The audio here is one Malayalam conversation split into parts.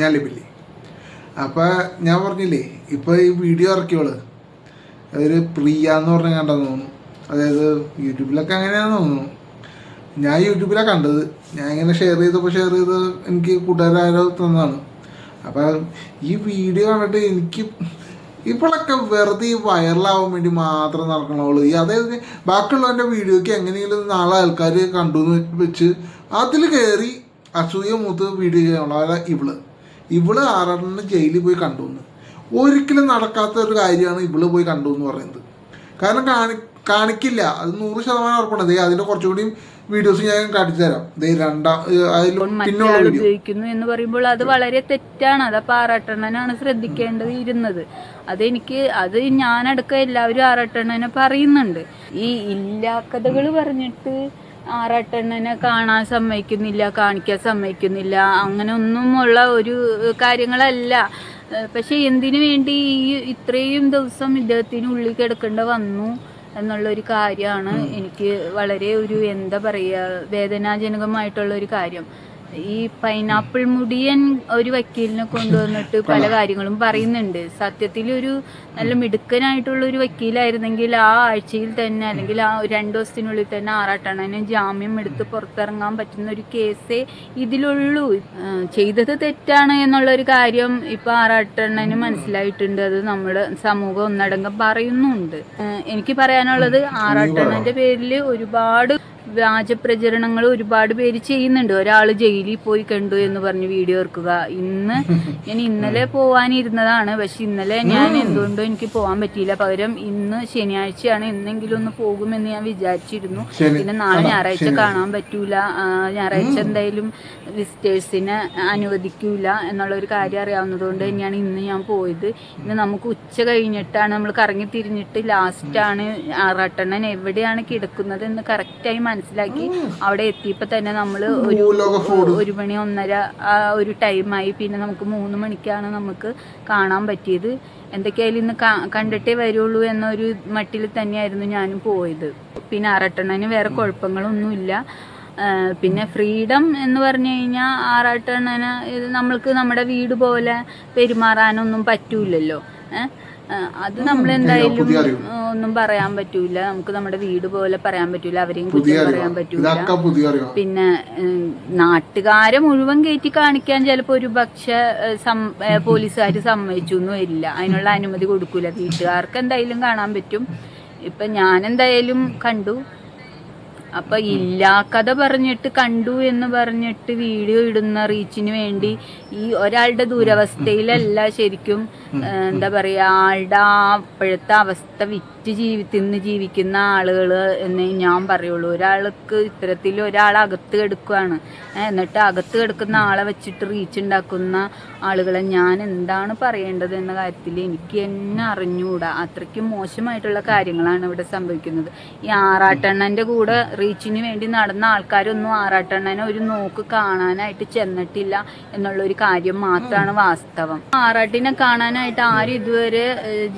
ഞാൻ ലഭില്ലേ അപ്പോൾ ഞാൻ പറഞ്ഞില്ലേ ഇപ്പോൾ ഈ വീഡിയോ ഇറക്കിയോൾ അതൊരു പ്രിയ എന്ന് പറഞ്ഞ കണ്ടെന്ന് തോന്നുന്നു. അതായത് യൂട്യൂബിലൊക്കെ അങ്ങനെയാണെന്ന് തോന്നുന്നു. ഞാൻ യൂട്യൂബിലാണ് കണ്ടത്. ഞാൻ ഇങ്ങനെ ഷെയർ ചെയ്തപ്പോൾ ഷെയർ ചെയ്ത് എനിക്ക് കൂട്ടുകാരോ തന്നതാണ്. അപ്പം ഈ വീഡിയോ കണ്ടിട്ട് എനിക്ക് ഇപ്പോഴൊക്കെ വെറുതെ ഈ വൈറലാവാൻ വേണ്ടി മാത്രം നടക്കണുള്ളൂ ഈ അതായത് ബാക്കിയുള്ളവന്റെ വീഡിയോക്ക് എങ്ങനെയെങ്കിലും നാളെ ആൾക്കാർ കണ്ടു എന്ന് വെച്ച് അതിൽ കയറി അസൂയ മൂത്ത് വീഡിയോ ചെയ്യാനുള്ള ഇവൾ. ഇവൾ ആറെണ്ണം ജയിലിൽ പോയി കണ്ടു എന്ന് ഒരിക്കലും നടക്കാത്ത ഒരു കാര്യമാണ് ഇവൾ പോയി കണ്ടു എന്ന് പറയുന്നത്. കാരണം കാണി കാണിക്കില്ല. അത് നൂറ് ശതമാനം ഉറപ്പാണ് ദേ അതിന്റെ കുറച്ചുകൂടി വീഡിയോസ് ഞാൻ കാണിച്ചു തരാം. ദേ രണ്ടാം അതിൽ പിന്നുള്ള വീഡിയോ ഉപയോഗിക്കുന്നു എന്ന് പറയുമ്പോൾ അത് വളരെ തെറ്റാണ്. അത് അപ്പോൾ ആറാട്ടെണ്ണനാണ് ശ്രദ്ധിക്കേണ്ടത് ഇരുന്നത്. അതെനിക്ക് അത് ഞാനടക്കം എല്ലാവരും ആറാട്ടെണ്ണനെ പറയുന്നുണ്ട്. ഈ ഇല്ലാക്കഥകൾ പറഞ്ഞിട്ട് ആറാട്ടെണ്ണനെ കാണാൻ സമ്മതിക്കുന്നില്ല കാണിക്കാൻ സമ്മതിക്കുന്നില്ല. അങ്ങനെ ഒന്നുമുള്ള ഒരു കാര്യങ്ങളല്ല. പക്ഷെ എന്തിനു വേണ്ടി ഈ ഇത്രയും ദിവസം ഇദ്ദേഹത്തിന് ഉള്ളിൽ കിടക്കേണ്ട വന്നു എന്നുള്ള ഒരു കാര്യമാണ് എനിക്ക് വളരെ ഒരു എന്താ പറയുക വേദനാജനകമായിട്ടുള്ള ഒരു കാര്യം. ഈ പൈനാപ്പിൾ മുടിയൻ ഒരു വക്കീലിനെ കൊണ്ടുവന്നിട്ട് പല കാര്യങ്ങളും പറയുന്നുണ്ട്. സത്യത്തിൽ ഒരു നല്ല മിടുക്കനായിട്ടുള്ള ഒരു വക്കീലായിരുന്നെങ്കിൽ ആ ആഴ്ചയിൽ തന്നെ അല്ലെങ്കിൽ ആ രണ്ടു ദിവസത്തിനുള്ളിൽ തന്നെ ആറാട്ടണ്ണന് ജാമ്യം എടുത്ത് പുറത്തിറങ്ങാൻ പറ്റുന്ന ഒരു കേസേ ഇതിലുള്ളൂ. ചെയ്തത് തെറ്റാണ് എന്നുള്ള ഒരു കാര്യം ഇപ്പൊ ആറാട്ടണ്ണന് മനസ്സിലായിട്ടുണ്ട്. അത് നമ്മുടെ സമൂഹം ഒന്നടങ്കം പറയുന്നുണ്ട്. എനിക്ക് പറയാനുള്ളത് ആറാട്ടണ്ണന്റെ പേരിൽ ഒരുപാട് വ്യാജ പ്രചരണങ്ങൾ ഒരുപാട് പേര് ചെയ്യുന്നുണ്ട്. ഒരാൾ ജയിലിൽ പോയി കണ്ടു എന്ന് പറഞ്ഞ് വീഡിയോ ഇറക്കുക ഇന്ന് ഞാൻ ഇന്നലെ പോവാനിരുന്നതാണ്. പക്ഷെ ഇന്നലെ ഞാൻ എന്തുകൊണ്ടും എനിക്ക് പോകാൻ പറ്റിയില്ല. പകരം ഇന്ന് ശനിയാഴ്ചയാണ്. എന്നെങ്കിലും ഒന്ന് പോകുമെന്ന് ഞാൻ വിചാരിച്ചിരുന്നു. പിന്നെ നാളെ ഞായറാഴ്ച കാണാൻ പറ്റൂല. ഞായറാഴ്ച എന്തായാലും വിസിറ്റേഴ്സിനെ അനുവദിക്കൂല എന്നുള്ള ഒരു കാര്യം അറിയാവുന്നതുകൊണ്ട് തന്നെയാണ് ഇന്ന് ഞാൻ പോയത്. ഇന്ന് നമുക്ക് ഉച്ച കഴിഞ്ഞിട്ടാണ് നമ്മൾ കറങ്ങി തിരിഞ്ഞിട്ട് ലാസ്റ്റാണ് റട്ടണ്ണൻ എവിടെയാണ് കിടക്കുന്നത് എന്ന് കറക്റ്റായി മനസ്സിലാക്കി അവിടെ എത്തിയപ്പോൾ തന്നെ നമ്മൾ ഒരു ഒരു മണി ഒന്നര ആ ഒരു ടൈമായി പിന്നെ നമുക്ക് മൂന്ന് മണിക്കാണ് നമുക്ക് കാണാൻ പറ്റിയത്. എന്തൊക്കെയായാലും ഇന്ന് കണ്ടിട്ടേ വരുള്ളൂ എന്നൊരു മട്ടിൽ തന്നെയായിരുന്നു ഞാനും പോയത്. പിന്നെ ആറാട്ടെണ്ണന് വേറെ കുഴപ്പങ്ങളൊന്നുമില്ല. പിന്നെ ഫ്രീഡം എന്ന് പറഞ്ഞു കഴിഞ്ഞാൽ ആറാട്ടണന് ഇത് നമ്മൾക്ക് നമ്മുടെ വീട് പോലെ പെരുമാറാനൊന്നും പറ്റൂലല്ലോ. ഏഹ് അത് നമ്മൾ എന്തായാലും ഒന്നും പറയാൻ പറ്റൂല. നമുക്ക് നമ്മുടെ വീട് പോലെ പറയാൻ പറ്റൂല. അവരെയും കുറിച്ച് പറയാൻ പറ്റൂല. പിന്നെ നാട്ടുകാരെ മുഴുവൻ കയറ്റി കാണിക്കാൻ ചിലപ്പോ ഒരു പക്ഷെ പോലീസുകാർ സമ്മതിച്ചു ഒന്നും ഇല്ല അതിനുള്ള അനുമതി കൊടുക്കൂല. വീട്ടുകാർക്ക് എന്തായാലും കാണാൻ പറ്റും. ഇപ്പൊ ഞാൻ എന്തായാലും കണ്ടു. അപ്പൊ ഇല്ലാ കഥ പറഞ്ഞിട്ട് കണ്ടു എന്ന് പറഞ്ഞിട്ട് വീഡിയോ ഇടുന്ന റീച്ചിന് വേണ്ടി ഈ ഒരാളുടെ ദുരവസ്ഥയിലല്ല ശരിക്കും എന്താ പറയാ ആളുടെ ആ അപ്പോഴത്തെ അവസ്ഥ വിറ്റ് ജീവി തിന്ന് ജീവിക്കുന്ന ആളുകൾ എന്നേ ഞാൻ പറയുള്ളൂ. ഒരാൾക്ക് ഇത്തരത്തിൽ ഒരാൾ അകത്ത് കിടക്കുകയാണ് എന്നിട്ട് അകത്ത് കിടക്കുന്ന ആളെ വെച്ചിട്ട് റീച്ച് ഉണ്ടാക്കുന്ന ആളുകളെ ഞാൻ എന്താണ് പറയേണ്ടത് എന്ന കാര്യത്തിൽ എനിക്ക് എന്നെ അറിഞ്ഞുകൂടാ അത്രയ്ക്കും മോശമായിട്ടുള്ള കാര്യങ്ങളാണ് ഇവിടെ സംഭവിക്കുന്നത്. ഈ ആറാട്ടെണ്ണന്റെ കൂടെ റീച്ചിന് വേണ്ടി നടന്ന ആൾക്കാരൊന്നും ആറാട്ടെണ്ണനെ ഒരു നോക്ക് കാണാനായിട്ട് ചെന്നിട്ടില്ല എന്നുള്ള ഒരു കാര്യം മാത്രമാണ് വാസ്തവം. ആറാട്ടിനെ കാണാനായിട്ട് ആരും ഇതുവരെ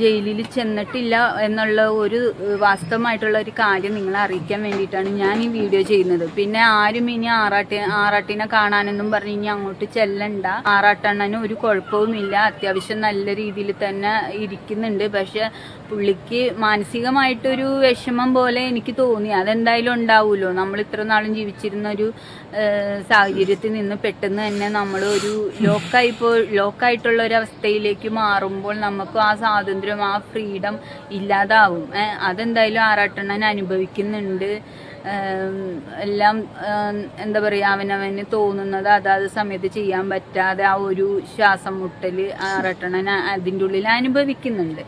ജയിലിൽ ചെന്നിട്ടില്ല എന്നുള്ള ഒരു വാസ്തവമായിട്ടുള്ള ഒരു കാര്യം നിങ്ങളെ അറിയിക്കാൻ വേണ്ടിയിട്ടാണ് ഞാൻ ഈ വീഡിയോ ചെയ്യുന്നത്. പിന്നെ ആരും ഇനി ആറാട്ടി ആറാട്ടിനെ കാണാനെന്നും പറഞ്ഞ് ഇനി അങ്ങോട്ട് ചെല്ലണ്ട. ആറാട്ടണ്ണന് ഒരു കുഴപ്പവുമില്ല. അത്യാവശ്യം നല്ല രീതിയിൽ തന്നെ ഇരിക്കുന്നുണ്ട്. പക്ഷെ പുള്ളിക്ക് മാനസികമായിട്ടൊരു വിഷമം പോലെ എനിക്ക് തോന്നി. അതെന്തായാലും ഉണ്ടാവുമല്ലോ നമ്മൾ ഇത്ര നാളും ജീവിച്ചിരുന്ന ഒരു സാഹചര്യത്തിൽ നിന്ന് പെട്ടെന്ന് തന്നെ നമ്മൾ ഒരു ലോക്കായി പോ ലോക്കായിട്ടുള്ള ഒരു അവസ്ഥയിലേക്ക് മാറുമ്പോൾ നമുക്ക് ആ സ്വാതന്ത്ര്യം ആ ഫ്രീഡം ഇല്ലാതാവും. അതെന്തായാലും ആറാട്ടെണ്ണൻ അനുഭവിക്കുന്നുണ്ട്. എല്ലാം എന്താ പറയുക അവനവന് തോന്നുന്നത് അതാത് സമയത്ത് ചെയ്യാൻ പറ്റാതെ ആ ഒരു ശ്വാസം മുട്ടൽ ആറാട്ടെണ്ണൻ അതിന്റെ ഉള്ളിൽ അനുഭവിക്കുന്നുണ്ട്.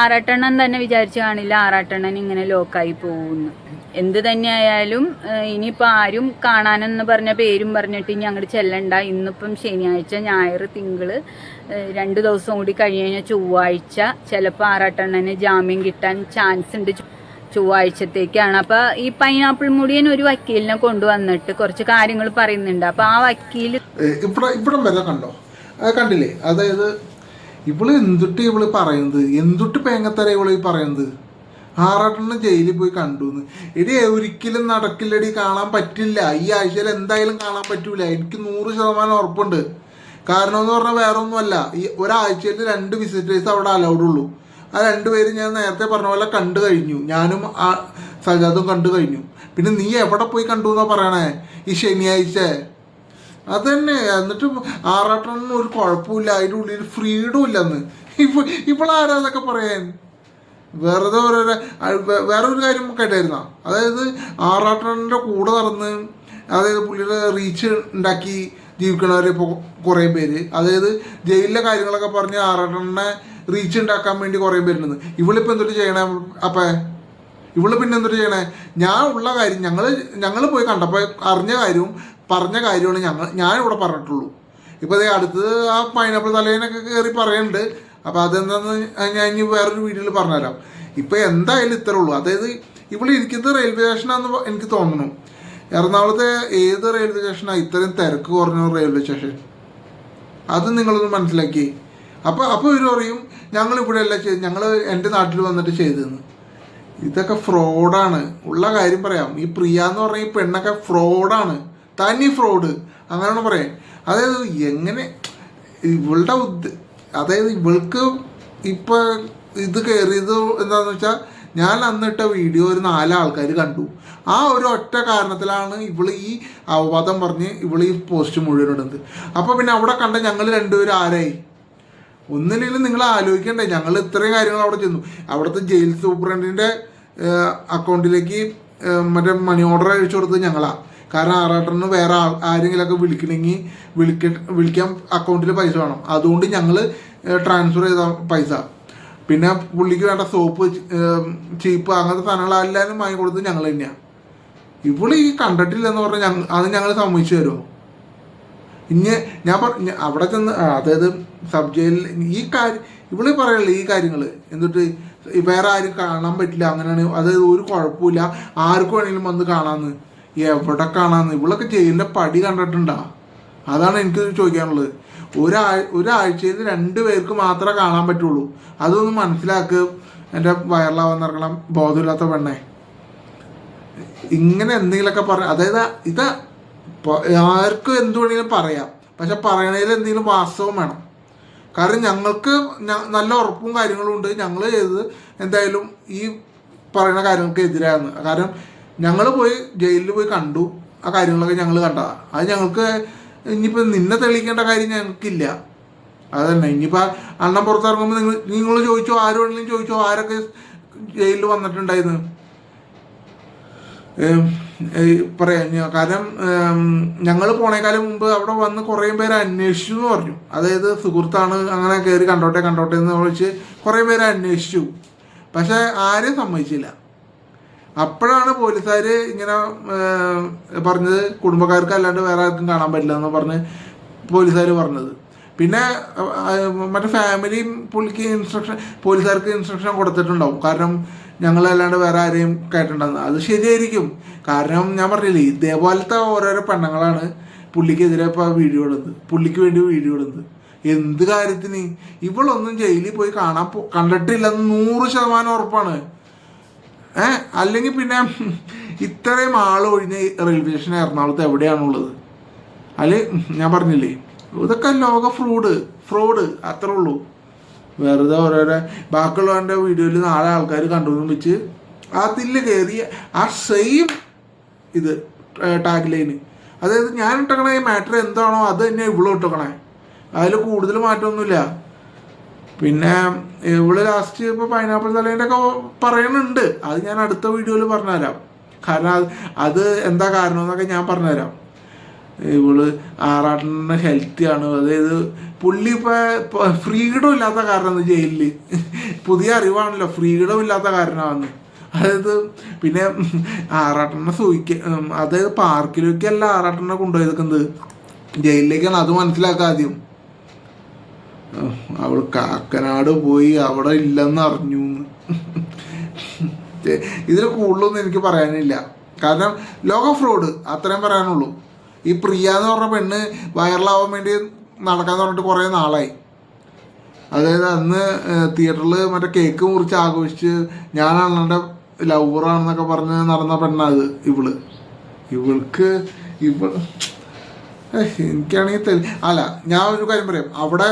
ആറാട്ടെണ്ണൻ തന്നെ വിചാരിച്ചു കാണില്ല ആറാട്ടെണ്ണൻ ഇങ്ങനെ ലോക്കായി പോകുന്നു. എന്ത് തന്നെയായാലും ഇനിയിപ്പോൾ ആരും കാണാനെന്ന് പറഞ്ഞ പേരും പറഞ്ഞിട്ട് ഇനി അങ്ങോട്ട് ചെല്ലണ്ട. ഇന്നിപ്പം ശനിയാഴ്ച ഞായർ തിങ്കൾ രണ്ട് ദിവസം കൂടി കഴിഞ്ഞ് കഴിഞ്ഞാൽ ചൊവ്വാഴ്ച. ചിലപ്പോൾ ആറാട്ടെണ്ണന് ജാമ്യം കിട്ടാൻ ചാൻസ് ഉണ്ട്. ചൊവ്വാഴ്ചത്തേക്കാണ്. അപ്പൊ ഈ പൈനാപ്പിൾ മുടിയൻ ഒരു വക്കീലിനെ കൊണ്ടുവന്നിട്ട് കുറച്ച് കാര്യങ്ങൾ പറയുന്നുണ്ട്. അപ്പൊ ആ വക്കീൽ ഇവിടെ ഇവിടെ വരെ കണ്ടോ? കണ്ടില്ലേ? അതായത് ഇവൾ എന്തുട്ട് ഇവൾ പറയുന്നത്? എന്തുട്ട് പേങ്ങത്തര ഇവൾ പറയുന്നത്? ആറാട്ടെണ്ണം ജയിലിൽ പോയി കണ്ടു എന്ന് ഒരിക്കലും നടക്കില്ലടി കാണാൻ പറ്റില്ല. ഈ ആഴ്ചയിൽ എന്തായാലും കാണാൻ പറ്റൂല. എനിക്ക് നൂറ് ശതമാനം ഉറപ്പുണ്ട്. കാരണം എന്ന് പറഞ്ഞാൽ വേറെ ഒന്നുമല്ല ഈ ഒരാഴ്ചയിൽ രണ്ട് വിസിറ്റേഴ്സ് അവിടെ അലൗഡ് ഉള്ളൂ. ആ രണ്ടുപേരും ഞാൻ നേരത്തെ പറഞ്ഞ പോലെ കണ്ടു കഴിഞ്ഞു. ഞാനും ആ സജാദും കണ്ടു കഴിഞ്ഞു. പിന്നെ നീ എവിടെ പോയി കണ്ടു എന്നാ പറയണേ? ഈ ശനിയാഴ്ച. അത് തന്നെ എന്നിട്ട് ആറാട്ടനൊന്നും ഒരു കുഴപ്പമില്ല. അതിന്റെ ഉള്ളിൽ ഫ്രീഡം ഇല്ലെന്ന്. ഇപ്പൊ ആരാ അതൊക്കെ പറയാൻ? വെറുതെ ഓരോരോ വേറൊരു കാര്യം കേട്ടായിരുന്ന? അതായത് ആറാട്ടന്റെ കൂടെ നടന്ന് അതായത് പുള്ളിയുടെ റീച്ച് ഉണ്ടാക്കി ജീവിക്കണവരെ ഇപ്പോൾ കുറേ പേര്. അതായത് ജയിലിലെ കാര്യങ്ങളൊക്കെ പറഞ്ഞ് ആറാട്ടനെ റീച്ച് ഉണ്ടാക്കാൻ വേണ്ടി കുറേ പേരുണ്ട്. ഇവളിപ്പോൾ എന്തൊരു ചെയ്യണേ അപ്പേ? ഇവൾ പിന്നെ എന്തൊരു ചെയ്യണേ? ഞാൻ ഉള്ള കാര്യം ഞങ്ങൾ ഞങ്ങൾ പോയി കണ്ടപ്പോൾ അറിഞ്ഞ കാര്യവും പറഞ്ഞ കാര്യമാണ് ഞങ്ങൾ ഞാനിവിടെ പറഞ്ഞിട്ടുള്ളൂ. ഇപ്പോൾ അതേ അടുത്തത് ആ പൈനാപ്പിൾ തലേനൊക്കെ കയറി പറയുന്നുണ്ട് അപ്പോൾ അതെന്താണെന്ന് ഞാൻ ഇനി വേറൊരു വീഡിയോയിൽ പറഞ്ഞുതരാം. ഇപ്പോൾ എന്തായാലും ഇത്രേ ഉള്ളൂ. അതായത് ഇവിടെ ഇരിക്കുന്നത് റെയിൽവേ സ്റ്റേഷനാണെന്ന് എനിക്ക് തോന്നുന്നു. എറണാകുളത്തെ ഏത് റെയിൽവേ സ്റ്റേഷനാണ് ഇത്രയും തിരക്ക് കുറഞ്ഞ റെയിൽവേ സ്റ്റേഷൻ അത് നിങ്ങളൊന്ന് മനസ്സിലാക്കി. അപ്പോൾ അപ്പോൾ ഇവർ പറയും ഞങ്ങൾ ഇവിടെ അല്ല ചെയ്ത് ഞങ്ങൾ എന്റെ നാട്ടിൽ വന്നിട്ട് ചെയ്തതെന്ന് ഇതൊക്കെ ഫ്രോഡാണ്. ഉള്ള കാര്യം പറയാം. ഈ പ്രിയ എന്ന് പറഞ്ഞ ഈ പെണ്ണൊക്കെ ഫ്രോഡാണ്. തനി ഫ്രോഡ്. അങ്ങനെയാണ് പറയാം. അതായത് എങ്ങനെ ഇവളുടെ ഉദ് അതായത് ഇവൾക്ക് ഇപ്പൊ ഇത് കയറിയത് എന്താന്ന് വെച്ചാൽ ഞാൻ അന്നിട്ട വീഡിയോ ഒരു നാല് ആൾക്കാർ കണ്ടു. ആ ഒരു ഒറ്റ കാരണത്തിലാണ് ഇവൾ ഈ അവവാദം പറഞ്ഞ് ഇവൾ ഈ പോസ്റ്റ് മുഴുവൻ ഇടുന്നത്. അപ്പൊ പിന്നെ അവിടെ കണ്ട ഞങ്ങൾ രണ്ടുപേരും ആരായി? ഒന്നില്ലെങ്കിലും നിങ്ങൾ ആലോചിക്കണ്ടേ ഞങ്ങൾ ഇത്രയും കാര്യങ്ങൾ അവിടെ ചെന്നു. അവിടുത്തെ ജയിൽ സൂപ്രണ്ടിന്റെ അക്കൗണ്ടിലേക്ക് മറ്റേ മണി ഓർഡർ അയച്ചു കൊടുത്തത് ഞങ്ങളാ. കാരണം ആറാട്ടന് വേറെ ആൾ ആരെങ്കിലുമൊക്കെ വിളിക്കണമെങ്കിൽ വിളിക്ക വിളിക്കാൻ അക്കൗണ്ടിൽ പൈസ വേണം. അതുകൊണ്ട് ഞങ്ങൾ ട്രാൻസ്ഫർ ചെയ്ത പൈസ. പിന്നെ പുള്ളിക്ക് വേണ്ട സോപ്പ് ചീപ്പ് അങ്ങനത്തെ സാധനങ്ങൾ എല്ലാവരും വാങ്ങി കൊടുത്തത് ഞങ്ങൾ തന്നെയാണ് ഇവൾ ഈ കണ്ടിട്ടില്ലെന്ന് പറഞ്ഞാൽ ഞങ്ങൾ അത് ഞങ്ങൾ സമ്മതിച്ചു തരുമോ ഇനി ഞാൻ അവിടെ ചെന്ന് അതായത് സബ് ജയിലിൽ ഈ കാര്യം ഇവിടെ പറയല്ലേ ഈ കാര്യങ്ങൾ എന്നിട്ട് വേറെ ആരും കാണാൻ പറ്റില്ല അങ്ങനെയാണ് അതായത് ഒരു കുഴപ്പമില്ല ആർക്ക് വേണമെങ്കിലും വന്ന് കാണാമെന്ന് എവിടെ കാണാമെന്ന് ഇവളൊക്കെ ജയിലിന്റെ പടി കണ്ടിട്ടുണ്ടാ? അതാണ് എനിക്ക് ചോദിക്കാനുള്ളത്. ഒരാഴ് ഒരാഴ്ചയിൽ രണ്ട് പേർക്ക് മാത്രമേ കാണാൻ പറ്റുള്ളൂ. അതൊന്ന് മനസ്സിലാക്കുക എന്റെ വയറിലാവാൻ നടക്കണം ബോധമില്ലാത്ത പെണ്ണെ. ഇങ്ങനെ എന്തെങ്കിലുമൊക്കെ പറയാം അതായത് ഇത് ആർക്കും എന്ത് വേണമെങ്കിലും പറയാം. പക്ഷെ പറയണതിൽ എന്തെങ്കിലും വാസ്തവം വേണം. കാരണം ഞങ്ങൾക്ക് നല്ല ഉറപ്പും കാര്യങ്ങളും ഉണ്ട്. ഞങ്ങൾ ചെയ്തത് എന്തായാലും ഈ പറയുന്ന കാര്യങ്ങൾക്ക് എതിരാണ്. കാരണം ഞങ്ങൾ പോയി ജയിലിൽ പോയി കണ്ടു. ആ കാര്യങ്ങളൊക്കെ ഞങ്ങൾ കണ്ടതാണ് അത് ഞങ്ങൾക്ക് ഇനിയിപ്പോൾ നിന്നെ തെളിയിക്കേണ്ട കാര്യം ഞങ്ങൾക്കില്ല. അതന്നെ. ഇനിയിപ്പോൾ അണ്ണൻ പുറത്തിറങ്ങുമ്പോൾ നിങ്ങൾ നിങ്ങൾ ചോദിച്ചോ ആരോടെങ്കിലും ചോദിച്ചോ ആരൊക്കെ ജയിലിൽ വന്നിട്ടുണ്ടായിരുന്നു? പറയാം. കാരണം ഞങ്ങൾ പോണേക്കാലം മുമ്പ് അവിടെ വന്ന് കുറേ പേര് അന്വേഷിച്ചു എന്ന് പറഞ്ഞു. അതായത് സുഹൃത്താണ് അങ്ങനെ കയറി കണ്ടോട്ടെ കണ്ടോട്ടെ എന്ന് വിളിച്ച് കുറേ പേര് അന്വേഷിച്ചു. പക്ഷെ ആരും സമ്മതിച്ചില്ല. അപ്പോഴാണ് പോലീസുകാർ ഇങ്ങനെ പറഞ്ഞത് കുടുംബക്കാർക്ക് അല്ലാണ്ട് വേറെ ആർക്കും കാണാൻ പറ്റില്ല എന്ന് പറഞ്ഞ് പോലീസുകാർ പറഞ്ഞത്. പിന്നെ മറ്റേ ഫാമിലിയും പുള്ളിക്ക് ഇൻസ്ട്രക്ഷൻ പോലീസുകാർക്ക് ഇൻസ്ട്രക്ഷൻ കൊടുത്തിട്ടുണ്ടാവും. കാരണം ഞങ്ങളല്ലാണ്ട് വേറെ ആരെയും കേട്ടിട്ടുണ്ടെന്ന് അത് ശരിയായിരിക്കും. കാരണം ഞാൻ പറഞ്ഞില്ലേ ഇതേപോലത്തെ ഓരോരോ പെണ്ണുങ്ങളാണ് പുള്ളിക്കെതിരെ ഇപ്പോൾ വീഡിയോ ഇടുന്നത്. പുള്ളിക്ക് വേണ്ടി വീഡിയോ ഇടുന്നത്. എന്ത് കാര്യത്തിന്? ഇവളൊന്നും ജയിലിൽ പോയി കാണാൻ കണ്ടിട്ടില്ലെന്ന് നൂറ് ശതമാനം ഉറപ്പാണ്. ഏ? അല്ലെങ്കിൽ പിന്നെ ഇത്രയും ആൾ ഒഴിഞ്ഞ റെയിൽവേ സ്റ്റേഷൻ എറണാകുളത്ത് എവിടെയാണുള്ളത്? അതിൽ ഞാൻ പറഞ്ഞില്ലേ ഇതൊക്കെ ലോക ഫ്രോഡ് ഫ്രോഡ് അത്രേ ഉള്ളൂ. വെറുതെ ഓരോരോ ബാക്കിയുള്ളവന്റെ വീഡിയോയിൽ നാളെ ആൾക്കാർ കണ്ടുവെന്നും വെച്ച് അതിൽ കയറി ആ സെയിം ഇത് ടാഗ് ലൈന് അതായത് ഞാൻ ഇട്ടക്കണ ഈ മാറ്റർ എന്താണോ അത് തന്നെ ഇവളും ഇട്ടക്കണേ. അതിൽ കൂടുതൽ മാറ്റമൊന്നുമില്ല പിന്നെ ഇവൾ ലാസ്റ്റ് ഇപ്പോൾ പൈനാപ്പിൾ തലേന്റെ ഒക്കെ പറയുന്നുണ്ട് അത് ഞാൻ അടുത്ത വീഡിയോയിൽ പറഞ്ഞുതരാം. കാരണം അത് അത് എന്താ കാരണം എന്നൊക്കെ ഞാൻ പറഞ്ഞുതരാം. ഇവൾ ആറാട്ടിന് ഹെൽത്തി ആണ്. അതായത് പുള്ളി ഇപ്പോൾ ഫ്രീഡം ഇല്ലാത്ത കാരണം ജയിലിൽ പുതിയ അറിവാണല്ലോ ഫ്രീഡം ഇല്ലാത്ത കാരണമാണ് അതായത് പിന്നെ ആറാട്ടനെ സൂയിക്ക അതായത് അതായത് പാർക്കിലേക്കല്ല ആറാട്ടനെ കൊണ്ടുപോയിരിക്കുന്നത് ജയിലിലേക്കാണ്. അത് മനസ്സിലാക്കുക ആദ്യം. അവൾ കാക്കനാട് പോയി അവിടെ ഇല്ലെന്ന് അറിഞ്ഞു ഇതിൽ കൂടുതലൊന്നും എനിക്ക് പറയാനില്ല. കാരണം ലോക ഫ്രോഡ് അത്രയും പറയാനുള്ളൂ. ഈ പ്രിയ എന്ന് പറഞ്ഞ പെണ്ണ് വൈറലാവാൻ വേണ്ടി നടക്കാൻ പറഞ്ഞിട്ട് കുറേ നാളായി. അതായത് അന്ന് തിയേറ്ററിൽ മറ്റേ കേക്ക് മുറിച്ച് ആഘോഷിച്ച് ഞാനാണ് എന്റെ ലവറാണെന്നൊക്കെ പറഞ്ഞ് നടന്ന പെണ്ണത് ഇവൾ. ഇവൾക്ക് ഇവൾ എനിക്കാണെങ്കിൽ തെളി അല്ല ഞാൻ ഒരു കാര്യം പറയാം. അവിടെ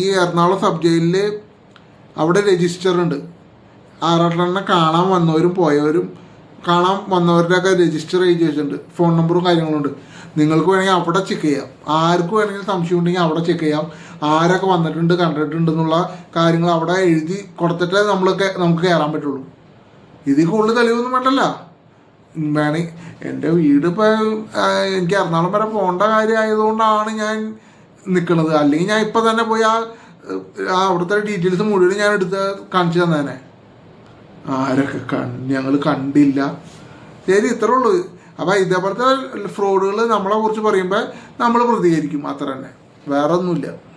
ഈ എറണാകുളം സബ് ജയിലിൽ അവിടെ രജിസ്റ്റർ ഉണ്ട്. ആറാട്ടെണ്ണ കാണാൻ വന്നവരും പോയവരും കാണാൻ വന്നവരുടെയൊക്കെ രജിസ്റ്റർ ചെയ്ത് വെച്ചിട്ടുണ്ട്. ഫോൺ നമ്പറും കാര്യങ്ങളും ഉണ്ട്. നിങ്ങൾക്ക് വേണമെങ്കിൽ അവിടെ ചെക്ക് ചെയ്യാം. ആർക്ക് വേണമെങ്കിൽ സംശയം ഉണ്ടെങ്കിൽ അവിടെ ചെക്ക് ചെയ്യാം. ആരൊക്കെ വന്നിട്ടുണ്ട് കണ്ടിട്ടുണ്ട് എന്നുള്ള കാര്യങ്ങൾ അവിടെ എഴുതി കൊടുത്തിട്ടേ നമ്മളൊക്കെ നമുക്ക് കയറാൻ പറ്റുള്ളൂ. ഇതിൽ കൂടുതൽ തെളിവൊന്നും വേണ്ടല്ല. വേണേ എന്റെ വീട് ഇപ്പോൾ എനിക്ക് എറണാകുളം വരെ പോകേണ്ട കാര്യമായതുകൊണ്ടാണ് ഞാൻ നിൽക്കുന്നത് അല്ലെങ്കിൽ ഞാൻ ഇപ്പം തന്നെ പോയി ആ അവിടുത്തെ ഡീറ്റെയിൽസ് മുഴുവൻ ഞാൻ എടുത്ത് കാണിച്ചു തന്നേനെ. ആരൊക്കെ കണ്ട് ഞങ്ങൾ കണ്ടില്ല. ശരി ഇത്രേ ഉള്ളൂ. അപ്പം ഇതേപോലത്തെ ഫ്രോഡുകൾ നമ്മളെ കുറിച്ച് പറയുമ്പോൾ നമ്മൾ പ്രതികരിക്കും. അത്ര തന്നെ വേറെ ഒന്നുമില്ല